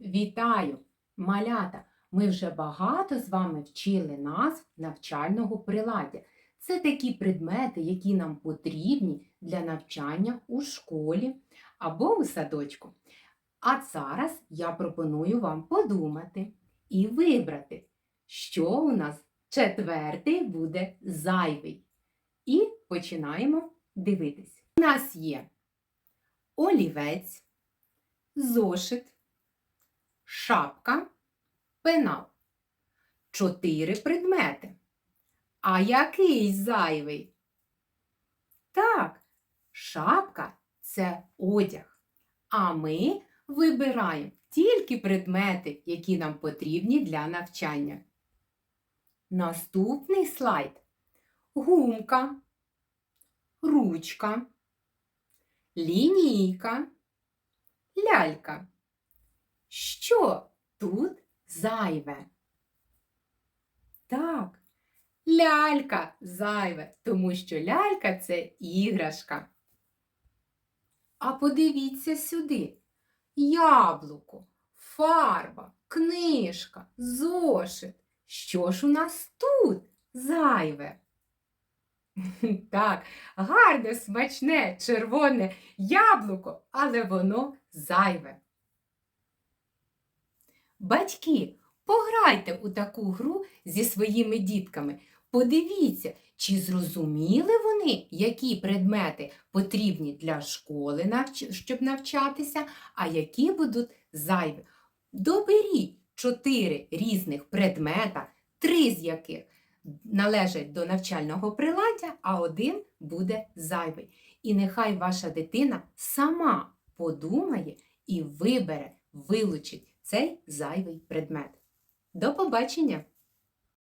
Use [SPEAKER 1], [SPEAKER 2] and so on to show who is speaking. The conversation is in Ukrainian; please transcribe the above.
[SPEAKER 1] Вітаю, малята! Ми вже багато з вами вчили назв навчального приладдя. Це такі предмети, які нам потрібні для навчання у школі або у садочку. А зараз я пропоную вам подумати і вибрати, що у нас четвертий буде зайвий. І починаємо дивитись. У нас є олівець, зошит, шапка, пенал. Чотири предмети. А який зайвий? Так, шапка це одяг. А ми вибираємо тільки предмети, які нам потрібні для навчання. Наступний слайд. Гумка, ручка, лінійка, лялька. Що тут зайве? Так, лялька зайве, тому що лялька це іграшка. А подивіться сюди. Яблуко, фарба, книжка, зошит. Що ж у нас тут зайве? Так, гарне, смачне, червоне яблуко, але воно зайве. Батьки, пограйте у таку гру зі своїми дітками. Подивіться, чи зрозуміли вони, які предмети потрібні для школи, щоб навчатися, а які будуть зайві. Доберіть чотири різних предмета, три з яких належать до навчального приладдя, а один буде зайвий. І нехай ваша дитина сама подумає і вибере, вилучить цей зайвий предмет. До побачення!